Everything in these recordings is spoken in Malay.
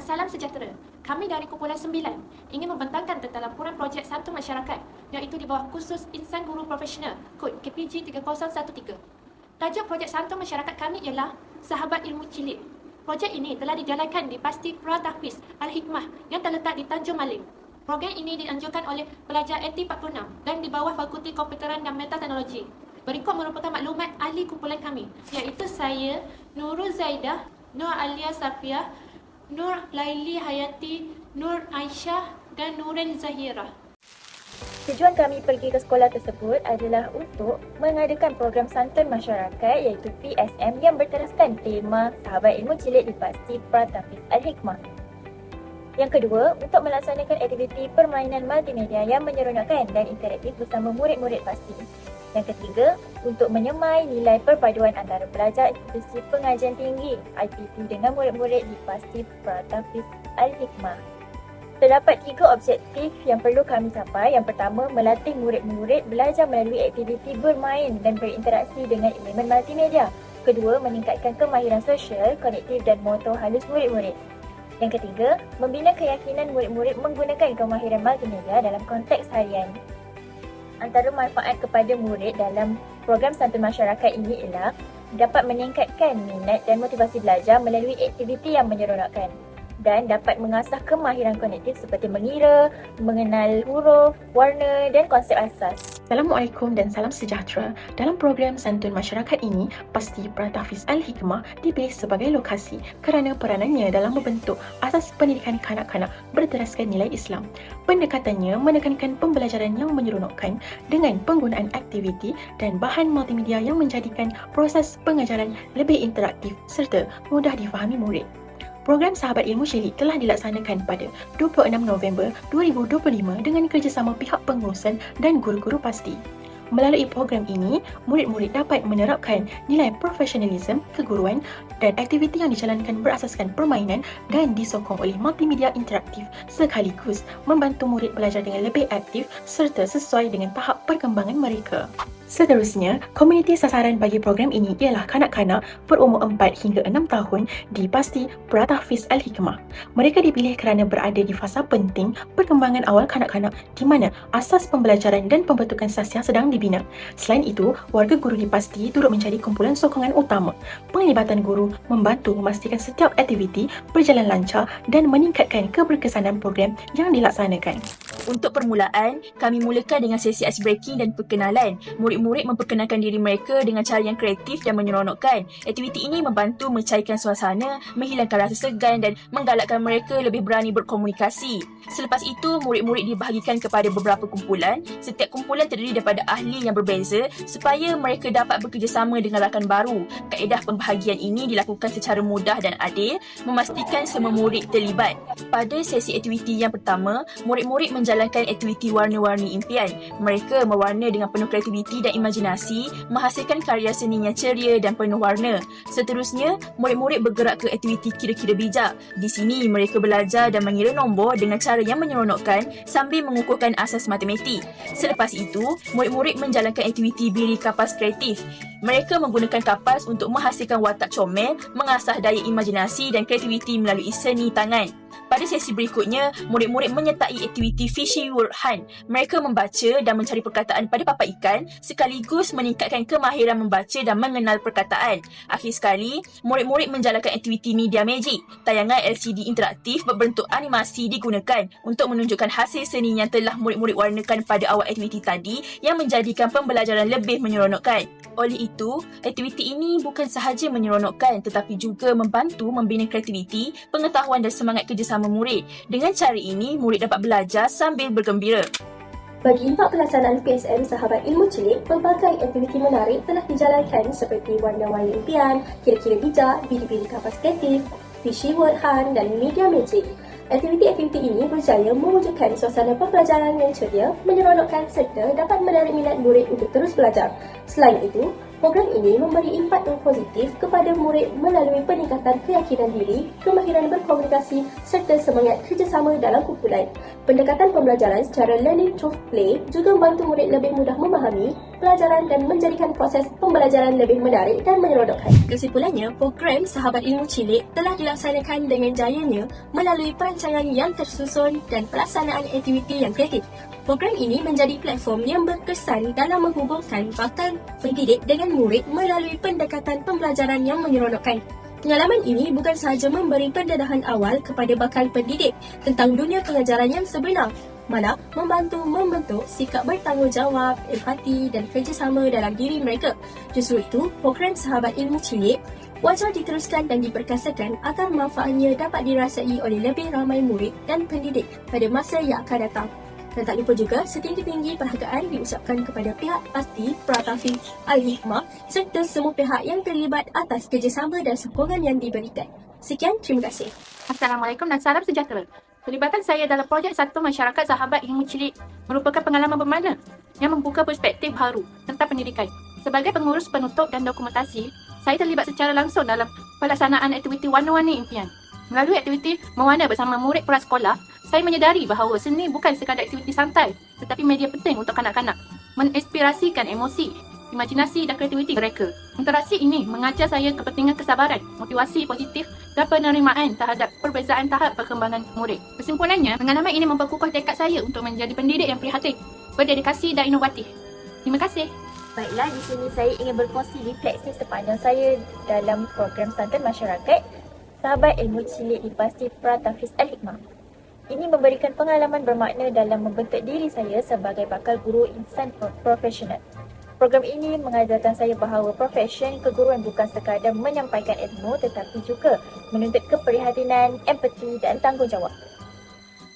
dan salam sejahtera. Kami dari Kumpulan 9 ingin membentangkan tentang laporan projek Santun Masyarakat iaitu di bawah khusus Insan Guru Profesional kod KPG 3013. Tajuk projek Santun Masyarakat kami ialah Sahabat Ilmu Cilik. Projek ini telah dijalankan di Pasti Pratahfiz Al-Hikmah yang terletak di Tanjung Malim. Program ini dianjurkan oleh pelajar AT46 dan di bawah Fakulti Komputeran dan Metateknologi. Berikut merupakan maklumat ahli kumpulan kami iaitu saya, Nurul Zaidah, Nur Alia Safiah, Nur Laili Hayati, Nur Aisyah dan Nurin Zahira. Tujuan kami pergi ke sekolah tersebut adalah untuk mengadakan program santun masyarakat iaitu PSM yang berteraskan tema Sahabat Ilmu Cilik di Pasti Pratapis Al-Hikmah. Yang kedua, untuk melaksanakan aktiviti permainan multimedia yang menyeronokkan dan interaktif bersama murid-murid pasti. Yang ketiga, untuk menyemai nilai perpaduan antara pelajar institusi pengajian tinggi IPT dengan murid-murid di Pasti Pratapis Al-Hikmah. Terdapat tiga objektif yang perlu kami capai. Yang pertama, melatih murid-murid belajar melalui aktiviti bermain dan berinteraksi dengan elemen multimedia. Kedua, meningkatkan kemahiran sosial, konektif dan motor halus murid-murid. Yang ketiga, membina keyakinan murid-murid menggunakan kemahiran multimedia dalam konteks harian. Antara manfaat kepada murid dalam program santun masyarakat ini ialah dapat meningkatkan minat dan motivasi belajar melalui aktiviti yang menyeronokkan dan dapat mengasah kemahiran kognitif seperti mengira, mengenal huruf, warna dan konsep asas. Assalamualaikum dan salam sejahtera. Dalam program Santun Masyarakat ini, pasti Pratafis Al-Hikmah dipilih sebagai lokasi kerana peranannya dalam membentuk asas pendidikan kanak-kanak berteraskan nilai Islam. Pendekatannya menekankan pembelajaran yang menyeronokkan dengan penggunaan aktiviti dan bahan multimedia yang menjadikan proses pengajaran lebih interaktif serta mudah difahami murid. Program Sahabat Ilmu Cilik telah dilaksanakan pada 26 November 2025 dengan kerjasama pihak pengurusan dan guru-guru pasti. Melalui program ini, murid-murid dapat menerapkan nilai profesionalism, keguruan dan aktiviti yang dijalankan berasaskan permainan dan disokong oleh multimedia interaktif sekaligus membantu murid belajar dengan lebih aktif serta sesuai dengan tahap perkembangan mereka. Seterusnya, komuniti sasaran bagi program ini ialah kanak-kanak berumur 4 hingga 6 tahun di Pasti Pratahfiz Al-Hikmah. Mereka dipilih kerana berada di fasa penting perkembangan awal kanak-kanak di mana asas pembelajaran dan pembentukan sasiah sedang dibina. Selain itu, warga guru di Pasti turut menjadi kumpulan sokongan utama. Penglibatan guru membantu memastikan setiap aktiviti berjalan lancar dan meningkatkan keberkesanan program yang dilaksanakan. Untuk permulaan, kami mulakan dengan sesi ice breaking dan perkenalan. Murid-murid memperkenalkan diri mereka dengan cara yang kreatif dan menyeronokkan. Aktiviti ini membantu mencairkan suasana, menghilangkan rasa segan dan menggalakkan mereka lebih berani berkomunikasi. Selepas itu, murid-murid dibahagikan kepada beberapa kumpulan. Setiap kumpulan terdiri daripada ahli yang berbeza supaya mereka dapat bekerjasama dengan rakan baru. Kaedah pembahagian ini dilakukan secara mudah dan adil, memastikan semua murid terlibat. Pada sesi aktiviti yang pertama, murid-murid menjalankan aktiviti warna-warni impian. Mereka mewarna dengan penuh kreativiti dan imajinasi, menghasilkan karya seni yang ceria dan penuh warna. Seterusnya, murid-murid bergerak ke aktiviti kira-kira bijak. Di sini, mereka belajar dan mengira nombor dengan cara yang menyeronokkan sambil mengukuhkan asas matematik. Selepas itu, murid-murid menjalankan aktiviti biri kapas kreatif. Mereka menggunakan kapas untuk menghasilkan watak comel, mengasah daya imajinasi dan kreativiti melalui seni tangan. Pada sesi berikutnya, murid-murid menyertai aktiviti Fishy Word Hunt. Mereka membaca dan mencari perkataan pada papan ikan sekaligus meningkatkan kemahiran membaca dan mengenal perkataan. Akhir sekali, murid-murid menjalankan aktiviti Media Magic. Tayangan LCD interaktif berbentuk animasi digunakan untuk menunjukkan hasil seni yang telah murid-murid warnakan pada awal aktiviti tadi yang menjadikan pembelajaran lebih menyeronokkan. Oleh itu, aktiviti ini bukan sahaja menyeronokkan tetapi juga membantu membina kreativiti, pengetahuan dan semangat kerjasama murid. Dengan cara ini, murid dapat belajar sambil bergembira. Bagi impak pelaksanaan PSM Sahabat Ilmu Cilik, pelbagai aktiviti menarik telah dijalankan seperti warna-warni impian, kira-kira bijak, bili-bili kapas kreatif, fishy word hunt dan media magic. Aktiviti-aktiviti ini berjaya mewujudkan suasana pembelajaran yang ceria, menyeronokkan serta dapat menarik minat murid untuk terus belajar. Selain itu, Program ini memberi impak yang positif kepada murid melalui peningkatan keyakinan diri, kemahiran berkomunikasi serta semangat kerjasama dalam kumpulan. Pendekatan pembelajaran secara learning through play juga membantu murid lebih mudah memahami pelajaran dan menjadikan proses pembelajaran lebih menarik dan menyeronokkan. Kesimpulannya, program Sahabat Ilmu Cilik telah dilaksanakan dengan jayanya melalui perancangan yang tersusun dan pelaksanaan aktiviti yang kreatif. Program ini menjadi platform yang berkesan dalam menghubungkan bakal pendidik dengan murid melalui pendekatan pembelajaran yang menyeronokkan. Pengalaman ini bukan sahaja memberi pendedahan awal kepada bakal pendidik tentang dunia pengajaran yang sebenar, malah membantu membentuk sikap bertanggungjawab, empati dan kerjasama dalam diri mereka. Justru itu, program Sahabat Ilmu Cilik wajar diteruskan dan diperkasakan agar manfaatnya dapat dirasai oleh lebih ramai murid dan pendidik pada masa yang akan datang. Dan tak lupa juga setinggi-tinggi perhargaan diucapkan kepada pihak pasti Pratafi Al-Hikmah serta semua pihak yang terlibat atas kerjasama dan sokongan yang diberikan. Sekian, terima kasih. Assalamualaikum dan salam sejahtera. Pelibatan saya dalam projek Satu Masyarakat Sahabat Ilmu Cilik merupakan pengalaman bermakna yang membuka perspektif baru tentang pendidikan. Sebagai pengurus penutup dan dokumentasi, saya terlibat secara langsung dalam pelaksanaan aktiviti warna-warni impian. Melalui aktiviti mewarna bersama murid prasekolah, saya menyedari bahawa seni bukan sekadar aktiviti santai tetapi media penting untuk kanak-kanak menginspirasikan emosi, imajinasi dan kreativiti mereka. Interaksi ini mengajar saya kepentingan kesabaran, motivasi positif dan penerimaan terhadap perbezaan tahap perkembangan murid. Kesimpulannya, pengalaman ini memperkukuh tekad saya untuk menjadi pendidik yang prihatin, berdedikasi dan inovatif. Terima kasih. Baiklah, di sini saya ingin berkongsi refleksi sepanjang saya dalam program Santun Masyarakat Sahabat Ilmu Cilik di Pasti Pratafiz Al-Hikmah. Ini memberikan pengalaman bermakna dalam membentuk diri saya sebagai bakal guru insan profesional. Program ini mengajarkan saya bahawa profesion keguruan bukan sekadar menyampaikan ilmu tetapi juga menuntut keprihatinan, empati dan tanggungjawab.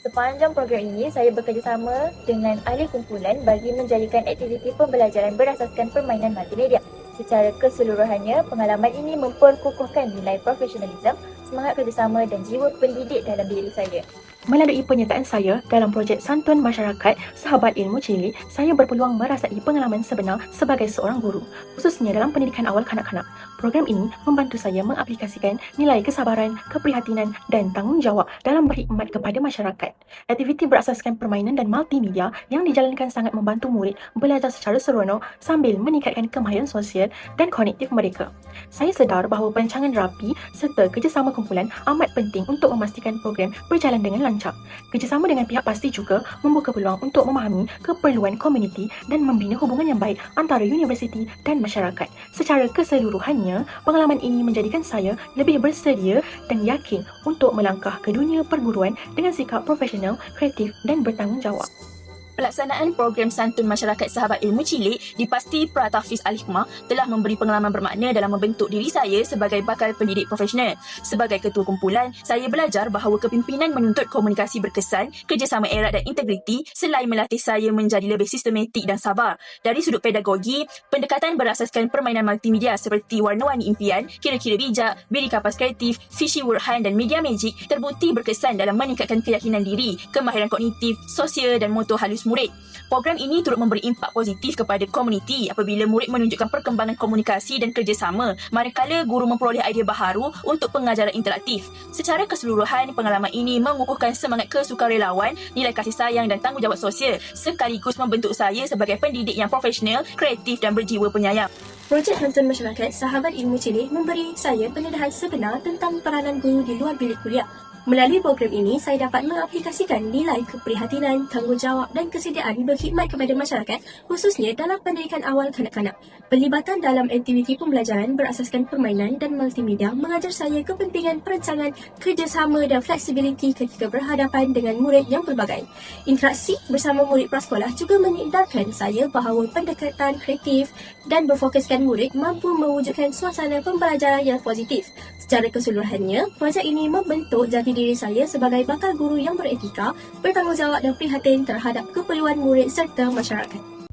Sepanjang program ini, saya bekerjasama dengan ahli kumpulan bagi menjadikan aktiviti pembelajaran berasaskan permainan multimedia. Secara keseluruhannya, pengalaman ini memperkukuhkan nilai profesionalisme, semangat kerjasama dan jiwa pendidik dalam diri saya. Melalui penyertaan saya dalam projek Santun Masyarakat Sahabat Ilmu Cilik, saya berpeluang merasai pengalaman sebenar sebagai seorang guru, khususnya dalam pendidikan awal kanak-kanak. Program ini membantu saya mengaplikasikan nilai kesabaran, keprihatinan dan tanggungjawab dalam berkhidmat kepada masyarakat. Aktiviti berasaskan permainan dan multimedia yang dijalankan sangat membantu murid belajar secara seronok sambil meningkatkan kemahiran sosial dan kognitif mereka. Saya sedar bahawa perancangan rapi serta kerjasama kumpulan amat penting untuk memastikan program berjalan dengan lancar lancar. Kerjasama dengan pihak pasti juga membuka peluang untuk memahami keperluan komuniti dan membina hubungan yang baik antara universiti dan masyarakat. Secara keseluruhannya, pengalaman ini menjadikan saya lebih bersedia dan yakin untuk melangkah ke dunia perguruan dengan sikap profesional, kreatif dan bertanggungjawab. Pelaksanaan program Santun Masyarakat Sahabat Ilmu Cilik di Pasti Pratafiz Al-Hikmah telah memberi pengalaman bermakna dalam membentuk diri saya sebagai bakal pendidik profesional. Sebagai ketua kumpulan, saya belajar bahawa kepimpinan menuntut komunikasi berkesan, kerjasama erat dan integriti selain melatih saya menjadi lebih sistematik dan sabar. Dari sudut pedagogi, pendekatan berasaskan permainan multimedia seperti warna-warni impian, kira-kira bijak, bilik kapas kreatif, fishy word dan media magic terbukti berkesan dalam meningkatkan keyakinan diri, kemahiran kognitif, sosial dan motor halus murid. Program ini turut memberi impak positif kepada komuniti apabila murid menunjukkan perkembangan komunikasi dan kerjasama manakala guru memperoleh idea baharu untuk pengajaran interaktif. Secara keseluruhan, pengalaman ini mengukuhkan semangat kesukarelawan, nilai kasih sayang dan tanggungjawab sosial sekaligus membentuk saya sebagai pendidik yang profesional, kreatif dan berjiwa penyayang. Projek Hantun Masyarakat Sahabat Ilmu Cilik memberi saya pendedahan sebenar tentang peranan guru di luar bilik kuliah Melalui program ini, saya dapat mengaplikasikan nilai keprihatinan, tanggungjawab dan kesediaan berkhidmat kepada masyarakat khususnya dalam pendidikan awal kanak-kanak. Pelibatan dalam aktiviti pembelajaran berasaskan permainan dan multimedia mengajar saya kepentingan perancangan, kerjasama dan fleksibiliti ketika berhadapan dengan murid yang pelbagai. Interaksi bersama murid prasekolah juga menyedarkan saya bahawa pendekatan kreatif dan berfokuskan murid mampu mewujudkan suasana pembelajaran yang positif. Secara keseluruhannya, projek ini membentuk jati diri saya sebagai bakal guru yang beretika, bertanggungjawab dan prihatin terhadap keperluan murid serta masyarakat.